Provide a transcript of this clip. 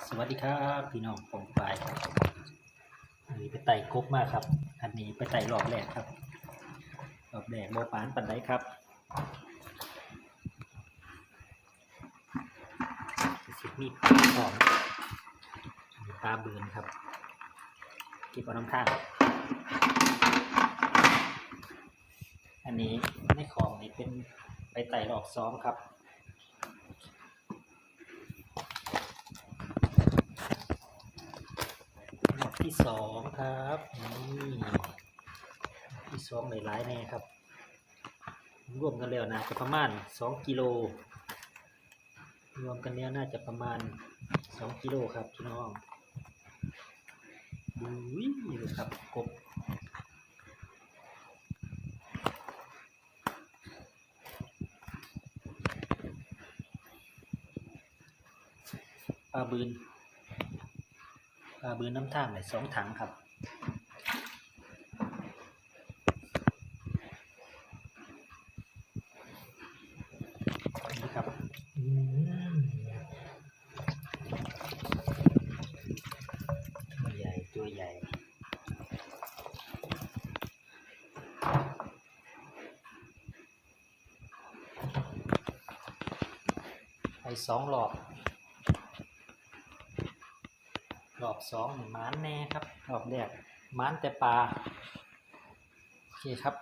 สวัสดีครับ พี่น้องผมปายอันนี้ไปไต่กบมากครับ อันนี้ไปไต่รอบแรกครับรอบแรกโมปานปันไดครับสิบมีดของมีปลาเบือนครับเก็บเอาน้ำข้างอันนี้ในของนี่เป็นไปไต่รอบซ้อมครับ หมวด ที่สองครับนี่ที่สองหลายๆแน่ครับรวมกันแล้วน่าจะประมาณสองกิโลรวมกันแล้วน่าจะประมาณสองกิโลครับพี่น้องดูวิดูครับกบปลาบืน ปลาบืนน้ำท่ามเลยสองถังครับนี่ครับตัวใหญ่ตัวใหญ่ไปสองหลอก รอบสองหนึ่งม้านแน่ครับ รอบแรกมานแต่ปลา โอเคครับ